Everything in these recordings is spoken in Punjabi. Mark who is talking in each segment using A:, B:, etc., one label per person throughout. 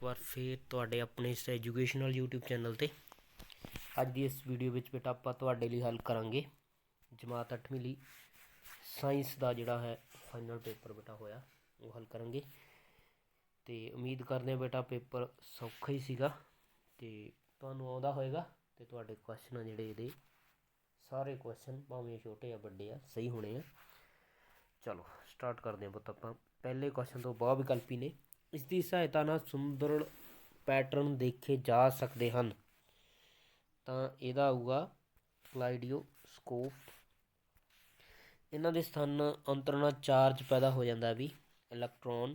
A: ਇੱਕ ਵਾਰ ਫੇਰ ਤੁਹਾਡੇ ਆਪਣੇ ਇਸ ਐਜੂਕੇਸ਼ਨਲ YouTube ਚੈਨਲ ਤੇ। ਅੱਜ ਦੀ ਇਸ ਵੀਡੀਓ ਵਿੱਚ ਬੇਟਾ ਆਪਾਂ ਤੁਹਾਡੇ ਲਈ ਹੱਲ ਕਰਾਂਗੇ। ਜਮਾਤ 8ਵੀਂ ਲਈ ਸਾਇੰਸ ਦਾ ਜਿਹੜਾ ਹੈ ਫਾਈਨਲ ਪੇਪਰ ਬੇਟਾ ਹੋਇਆ, ਉਹ ਹੱਲ ਕਰਾਂਗੇ। ਤੇ ਉਮੀਦ ਕਰਦੇ ਹਾਂ ਬੇਟਾ ਪੇਪਰ ਸੌਖਾ ਹੀ ਸੀਗਾ ਤੇ ਤੁਹਾਨੂੰ ਆਉਂਦਾ ਹੋਏਗਾ ਤੇ ਤੁਹਾਡੇ ਕੁਐਸਚਨ ਆ ਜਿਹੜੇ ਇਹਦੇ ਸਾਰੇ ਕੁਐਸਚਨ ਭਾਵੇਂ ਛੋਟੇ ਆ, ਵੱਡੇ ਆ, ਸਹੀ ਹੋਣੇ ਆ। ਚਲੋ ਸਟਾਰਟ ਕਰਦੇ ਹਾਂ ਪੁੱਤ ਆਪਾਂ। ਪਹਿਲੇ ਕੁਐਸਚਨ ਤੋਂ ਬਹੁ ਵਿਕਲਪੀ ਨੇ। ਇਸ ਦੀ ਸਹਾਇਤਾ ਨਾਲ ਸੁੰਦਰ ਪੈਟਰਨ ਦੇਖੇ ਜਾ ਸਕਦੇ ਹਨ। ਤਾਂ ਇਹਦਾ ਆਊਗਾ ਕਲਾਈਡੀਓਸਕੋਪ। ਇਹਨਾਂ ਦੇ ਸਥਾਨ ਅੰਤਰ ਨਾਲ ਚਾਰਜ ਪੈਦਾ ਹੋ ਜਾਂਦਾ ਵੀ, ਇਲੈਕਟ੍ਰੋਨ।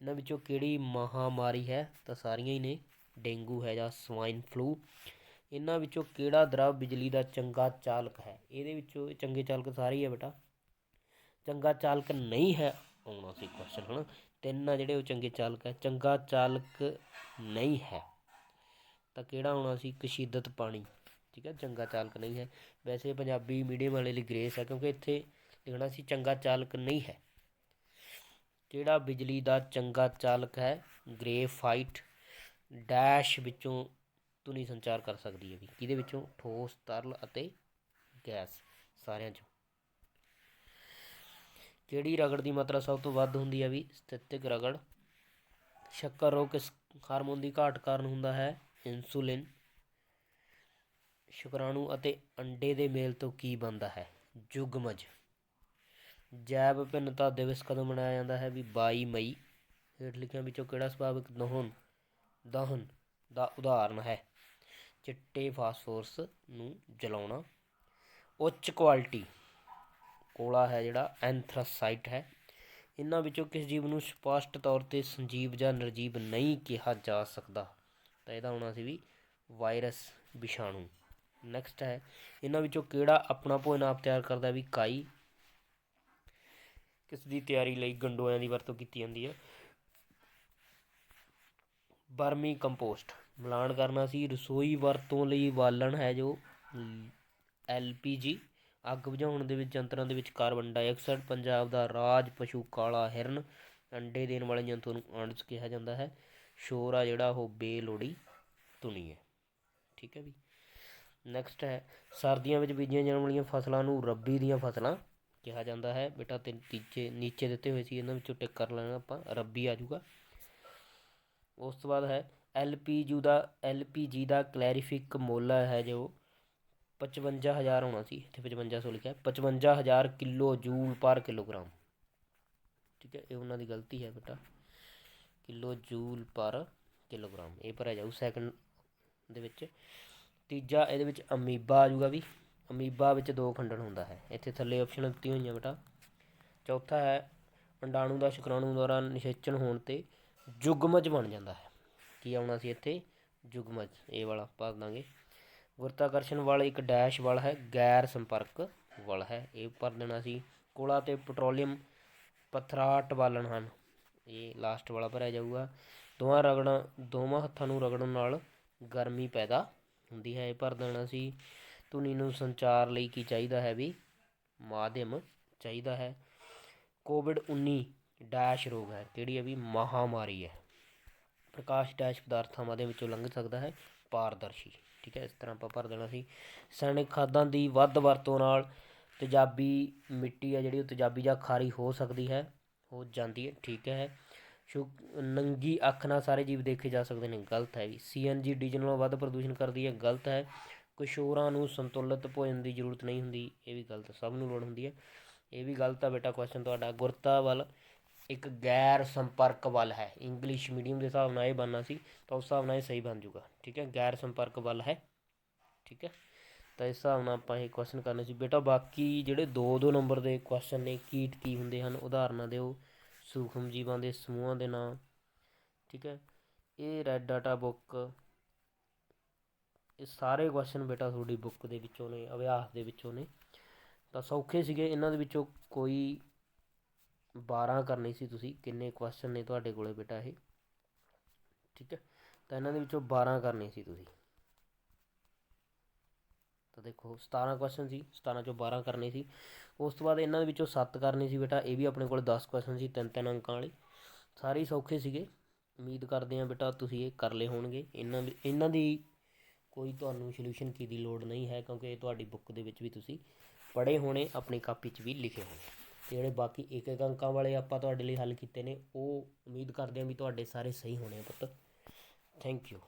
A: ਇਹਨਾਂ ਵਿੱਚੋਂ ਕਿਹੜੀ ਮਹਾਮਾਰੀ ਹੈ? ਤਾਂ ਸਾਰੀਆਂ ਹੀ ਨੇ। ਡੇਂਗੂ ਹੈ ਜਾਂ ਸਵਾਈਨ ਫਲੂ। ਇਹਨਾਂ ਵਿੱਚੋਂ ਕਿਹੜਾ ਦਰਵ ਬਿਜਲੀ ਦਾ ਚੰਗਾ ਚਾਲਕ ਹੈ? ਇਹਦੇ ਵਿੱਚੋਂ ਇਹ ਚੰਗੇ ਚਾਲਕ ਸਾਰੇ ਹੀ ਹੈ ਬੇਟਾ। ਚੰਗਾ ਚਾਲਕ ਨਹੀਂ ਹੈ। ਆਉਣਾ ਸੀ ਕੁਐਸਚਨ ਹਨਾ? ਤਿੰਨ ਆ ਜਿਹੜੇ ਉਹ ਚੰਗੇ ਚਾਲਕ ਹੈ ਚੰਗਾ ਚਾਲਕ ਨਹੀਂ ਹੈ। ਤਾਂ ਕਿਹੜਾ ਹੋਣਾ ਸੀ? ਕਸ਼ੀਦਤ ਪਾਣੀ। ਠੀਕ ਹੈ ਚੰਗਾ ਚਾਲਕ ਨਹੀਂ ਹੈ। ਵੈਸੇ ਪੰਜਾਬੀ ਮੀਡੀਅਮ ਵਾਲੇ ਲਈ ਗ੍ਰੇਸ ਹੈ ਕਿਉਂਕਿ ਇੱਥੇ ਲਿਖਣਾ ਸੀ, ਚੰਗਾ ਚਾਲਕ ਨਹੀਂ ਹੈ। ਕਿਹੜਾ ਬਿਜਲੀ ਦਾ ਚੰਗਾ ਚਾਲਕ ਹੈ? ਗ੍ਰੇਫਾਈਟ ਡੈਸ਼ ਵਿੱਚੋਂ ਧੁਨੀ ਸੰਚਾਰ ਕਰ ਸਕਦੀ ਹੈ ਵੀ ਕਿਹਦੇ ਵਿੱਚੋਂ? ਠੋਸ, ਤਰਲ ਅਤੇ ਗੈਸ। ਸਾਰਿਆਂ ਚੋਂ। ਕਿਹੜੀ ਰਗੜ ਦੀ ਮਾਤਰਾ ਸਭ ਤੋਂ ਵੱਧ ਹੁੰਦੀ ਹੈ ਵੀ ਸਥਿਤਿਕ ਰਗੜ? ਸ਼ੱਕਰ ਰੋਗ ਕਿਸ ਹਾਰਮੋਨ ਦੀ ਘਾਟ ਕਾਰਨ ਹੁੰਦਾ ਹੈ? ਇਨਸੂਲਿਨ। ਸ਼ੁਕਰਾਣੂ ਅਤੇ ਅੰਡੇ ਦੇ ਮੇਲ ਤੋਂ ਕੀ ਬਣਦਾ ਹੈ? ਜੁਗਮਜ। ਜੈਵ ਵਿਭਿੰਨਤਾ ਦਿਵਸ ਕਦੋਂ ਮਨਾਇਆ ਜਾਂਦਾ ਹੈ ਵੀ 22 ਮਈ? ਹੇਠ ਲਿਖਿਆਂ ਵਿੱਚੋਂ ਕਿਹੜਾ ਸੁਭਾਵਿਕ ਦਹਨ ਦਹਨ ਦਾ ਉਦਾਹਰਨ ਹੈ? ਚਿੱਟੇ ਫਾਸਫੋਰਸ ਨੂੰ ਜਲਾਉਣਾ। ਉੱਚ ਕੁਆਲਿਟੀ। ਕੋਲਾ ਹੈ ਜਿਹੜਾ ਐਂਥਰਾਸਾਈਟ ਹੈ। ਇਹਨਾਂ ਵਿੱਚੋਂ ਕਿਸ ਜੀਵ ਨੂੰ ਸਪਸ਼ਟ ਤੌਰ ਤੇ ਸੰਜੀਵ ਜਾਂ ਨਿਰਜੀਵ ਨਹੀਂ ਕਿਹਾ ਜਾ ਸਕਦਾ। ਤਾਂ ਇਹਦਾ ਹੋਣਾ ਸੀ ਵੀ ਵਾਇਰਸ ਵਿਸ਼ਾਣੂ। ਨੈਕਸਟ ਹੈ, ਇਹਨਾਂ ਵਿੱਚੋਂ ਕਿਹੜਾ ਆਪਣਾ ਭੋਜਨ ਆਪ ਤਿਆਰ ਕਰਦਾ ਵੀ ਕਾਈ? ਕਿਸ ਦੀ ਤਿਆਰੀ ਲਈ ਗੰਡੋਇਆਂ ਦੀ ਵਰਤੋਂ ਕੀਤੀ ਜਾਂਦੀ ਹੈ? ਬਰਮੀ ਕੰਪੋਸਟ। ਮਿਲਾਨ ਕਰਨਾ ਸੀ, ਰਸੋਈ ਵਰਤੋਂ ਲਈ ਬਾਲਣ ਹੈ ਜੋ ਐਲਪੀਜੀ ਅੱਗ ਬੁਝਾਉਣ ਦੇ ਵਿੱਚ ਯੰਤਰਾਂ ਦੇ ਵਿੱਚ ਕਾਰਬਨ ਡਾਈਆਕਸਾਈਡ ਪੰਜਾਬ ਦਾ ਰਾਜ ਪਸ਼ੂ ਕਾਲਾ ਹਿਰਨ ਅੰਡੇ ਦੇਣ ਵਾਲੇ ਜੰਤੂ ਨੂੰ ਅੰਡਸ ਕਿਹਾ ਜਾਂਦਾ ਹੈ। ਸ਼ੋਰ ਆ ਜਿਹੜਾ ਉਹ ਬੇਲੋੜੀ ਧੁਨੀ ਹੈ। ਠੀਕ ਹੈ ਵੀ? ਨੈਕਸਟ ਹੈ, ਸਰਦੀਆਂ ਵਿੱਚ ਬੀਜੀਆਂ ਜਾਣ ਵਾਲੀਆਂ ਫਸਲਾਂ ਨੂੰ ਰੱਬੀ ਦੀਆਂ ਫਸਲਾਂ ਕਿਹਾ ਜਾਂਦਾ ਹੈ। ਬੇਟਾ ਤਿੰਨ ਤੀਜੇ, ਨੀਚੇ ਦਿੱਤੇ ਹੋਏ ਸੀ, ਇਹਨਾਂ ਵਿੱਚੋਂ ਟਿਕ ਕਰ ਲੈਣਾ ਆਪਾਂ, ਰੱਬੀ ਆ ਜਾਊਗਾ। ਉਸ ਤੋਂ ਬਾਅਦ ਹੈ ਐਲਪੀਯੂ ਦਾ ਐਲਪੀਜੀ ਦਾ ਕਲੈਰੀਫਿਕ ਮੋਲਾ ਹੈ ਜੋ 55000 ਹੋਣਾ ਸੀ, ਇੱਥੇ 5500 ਲਿਖਿਆ 55000 ਕਿਲੋ ਜੂਲ ਪਰ ਕਿਲੋਗ੍ਰਾਮ। ਠੀਕ ਹੈ, ਇਹ ਉਹਨਾਂ ਦੀ ਗਲਤੀ ਹੈ ਬੇਟਾ। ਕਿਲੋ ਜੂਲ ਪਰ ਕਿਲੋਗ੍ਰਾਮ, ਇਹ ਭਰਿਆ ਜਾਊ ਸੈਕੰਡ ਦੇ ਵਿੱਚ। ਤੀਜਾ ਇਹਦੇ ਵਿੱਚ ਅਮੀਬਾ ਆ ਜਾਊਗਾ ਵੀ, ਅਮੀਬਾ ਵਿੱਚ ਦੋ ਖੰਡਨ ਹੁੰਦਾ ਹੈ। ਇੱਥੇ ਥੱਲੇ ਆਪਸ਼ਨ ਦਿੱਤੀ ਹੋਈਆਂ ਬੇਟਾ। ਚੌਥਾ ਹੈ ਅੰਡਾਣੂ ਦਾ ਸ਼ੁਕਰਾਣੂ ਦੁਆਰਾ ਨਿਸ਼ੇਚਨ ਹੋਣ ਤੇ ਜੁਗਮਜ ਬਣ ਜਾਂਦਾ ਹੈ। ਕੀ ਆਉਣਾ ਸੀ ਇੱਥੇ? ਜੁਗਮਜ, ਇਹ ਵਾਲਾ, ਪਾ ਦਾਂਗੇ। ਗੁਰਤਾਕਰਸ਼ਣ ਵਾਲਾ ਇੱਕ ਡੈਸ਼ ਵਾਲਾ ਹੈ, ਗੈਰ ਸੰਪਰਕ ਵਾਲਾ ਹੈ। ਇਹ ਭਰ ਦੇਣਾ ਸੀ। ਕੋਲਾ ਤੇ ਪੈਟਰੋਲੀਅਮ ਪਥਰਾਟ ਬਾਲਣ ਹਨ। ਇਹ ਲਾਸਟ ਵਾਲਾ ਭਰਿਆ ਜਾਊਗਾ। ਦੋਵਾਂ ਰਗੜਾਂ, ਦੋਵਾਂ ਹੱਥਾਂ ਨੂੰ ਰਗੜਨ ਨਾਲ ਗਰਮੀ ਪੈਦਾ ਹੁੰਦੀ ਹੈ। ਇਹ ਭਰ ਦੇਣਾ ਸੀ। ਧੁਨੀ ਨੂੰ ਸੰਚਾਰ ਲਈ ਕੀ ਚਾਹੀਦਾ ਹੈ ਵੀ? ਮਾਧਿਅਮ ਚਾਹੀਦਾ ਹੈ। ਕੋਵਿਡ 19 ਡੈਸ਼ ਰੋਗ ਹੈ ਕਿਹੜੀ ਹੈ ਵੀ ਮਹਾਮਾਰੀ ਹੈ। ਪ੍ਰਕਾਸ਼ ਡੈਸ਼ ਪਦਾਰਥਾਂ ਮਾਧਿਅਮ ਵਿੱਚੋਂ ਲੰਘ ਸਕਦਾ ਹੈ। ਪਾਰਦਰਸ਼ੀ, ਠੀਕ ਹੈ, ਇਸ ਤਰ੍ਹਾਂ ਆਪਾਂ ਭਰ ਦੇਣਾ ਸੀ। ਸੈਨਿਕ ਖਾਦਾਂ ਦੀ ਵੱਧ ਵਰਤੋਂ ਨਾਲ ਤੇਜ਼ਾਬੀ ਮਿੱਟੀ ਆ ਜਿਹੜੀ, ਉਹ ਤੇਜ਼ਾਬੀ ਜਾਂ ਖਾਰੀ ਹੋ ਸਕਦੀ ਹੈ, ਹੋ ਜਾਂਦੀ ਹੈ, ਠੀਕ ਹੈ। ਸ਼ੁ, ਨੰਗੀ ਅੱਖ ਨਾਲ ਸਾਰੇ ਜੀਵ ਦੇਖੇ ਜਾ ਸਕਦੇ ਨੇ, ਗਲਤ ਹੈ ਵੀ ਸੀਐਨਜੀ ਡੀਜ਼ਲ ਨਾਲੋਂ ਵੱਧ ਪ੍ਰਦੂਸ਼ਣ ਕਰਦੀ ਹੈ, ਗਲਤ ਹੈ। ਕਿਸ਼ੋਰਾਂ ਨੂੰ ਸੰਤੁਲਿਤ ਭੋਜਨ ਦੀ ਜ਼ਰੂਰਤ ਨਹੀਂ ਹੁੰਦੀ, ਇਹ ਵੀ ਗਲਤ, ਸਭ ਨੂੰ ਲੋੜ ਹੁੰਦੀ ਹੈ। ਇਹ ਵੀ ਗਲਤ ਆ ਬੇਟਾ ਕੁਐਸਚਨ ਤੁਹਾਡਾ। ਗੁਰਤਾ ਵੱਲ ਇੱਕ ਗੈਰ ਸੰਪਰਕ ਵੱਲ ਹੈ। ਇੰਗਲਿਸ਼ ਮੀਡੀਅਮ ਦੇ ਹਿਸਾਬ ਨਾਲ ਇਹ ਬਣਨਾ ਸੀ, ਤਾਂ ਉਸ ਹਿਸਾਬ ਨਾਲ ਇਹ ਸਹੀ ਬਣ ਜਾਊਗਾ। ਠੀਕ ਹੈ? ਗੈਰ ਸੰਪਰਕ ਵੱਲ ਹੈ। ਠੀਕ ਹੈ? ਤਾਂ ਇਸ ਹਿਸਾਬ ਨਾਲ ਆਪਾਂ ਇਹ ਕੁਐਸਚਨ ਕਰਨੇ ਸੀ। ਬੇਟਾ, ਬਾਕੀ ਜਿਹੜੇ 2-2 ਨੰਬਰ ਦੇ ਕੁਐਸਚਨ ਨੇ, ਕੀਟ ਕੀ ਹੁੰਦੇ ਹਨ, ਉਦਾਹਰਨਾਂ ਦਿਓ। ਸੂਖਮ ਜੀਵਾਂ ਦੇ ਸਮੂਹਾਂ ਦੇ ਨਾਂ। ਠੀਕ ਹੈ? ਇਹ ਰੈਡ ਡਾਟਾ ਬੁੱਕ ਇਹ ਸਾਰੇ ਕੁਐਸਚਨ ਬੇਟਾ ਤੁਹਾਡੀ ਬੁੱਕ ਦੇ ਵਿੱਚੋਂ ਨੇ, ਅਭਿਆਸ ਦੇ ਵਿੱਚੋਂ ਨੇ। ਤਾਂ ਸੌਖੇ ਸੀਗੇ। ਇਹਨਾਂ ਦੇ ਵਿੱਚੋਂ ਕੋਈ 12 ਕਰਨੀ ਸੀ ਤੁਸੀਂ, ਕਿੰਨੇ ਕੁਐਸਚਨ ਨੇ ਤੁਹਾਡੇ ਕੋਲੇ ਬੇਟਾ ਇਹ? ਠੀਕ ਹੈ, ਤਾਂ ਇਹਨਾਂ ਦੇ ਵਿੱਚੋਂ 12 ਕਰਨੇ ਸੀ ਤੁਸੀਂ। ਤਾਂ ਦੇਖੋ 17 ਕੁਐਸਚਨ ਸੀ 17 ਚੋਂ 12 ਕਰਨੇ ਸੀ। ਉਸ ਤੋਂ ਬਾਅਦ ਇਹਨਾਂ ਦੇ ਵਿੱਚੋਂ 7 ਕਰਨੇ ਸੀ ਬੇਟਾ, ਇਹ ਵੀ ਆਪਣੇ ਕੋਲ 10 ਕੁਐਸਚਨ ਸੀ, ਤਿੰਨ ਤਿੰਨ ਅੰਕਾਂ ਵਾਲੇ। ਸਾਰੇ ਸੌਖੇ ਸੀਗੇ। ਉਮੀਦ ਕਰਦੇ ਹਾਂ ਬੇਟਾ ਤੁਸੀਂ ਇਹ ਕਰ ਲਏ ਹੋਣਗੇ। ਇਹਨਾਂ ਦੀ ਇਹਨਾਂ ਦੀ ਕੋਈ ਤੁਹਾਨੂੰ ਸੋਲੂਸ਼ਨ ਕੀ ਦੀ ਲੋੜ ਨਹੀਂ ਹੈ, ਕਿਉਂਕਿ ਇਹ ਤੁਹਾਡੀ ਬੁੱਕ ਦੇ ਵਿੱਚ ਵੀ ਤੁਸੀਂ ਪੜ੍ਹੇ ਹੋਣੇ, ਆਪਣੀ ਕਾਪੀ 'ਚ ਵੀ ਲਿਖੇ ਹੋਣੇ। ਅਤੇ ਜਿਹੜੇ ਬਾਕੀ ਇੱਕ ਇੱਕ ਅੰਕਾਂ ਵਾਲੇ ਆਪਾਂ ਤੁਹਾਡੇ ਲਈ ਹੱਲ ਕੀਤੇ ਨੇ, ਉਹ ਉਮੀਦ ਕਰਦੇ ਹਾਂ ਵੀ ਤੁਹਾਡੇ ਸਾਰੇ ਸਹੀ ਹੋਣੇ ਆ ਪੁੱਤ। Thank you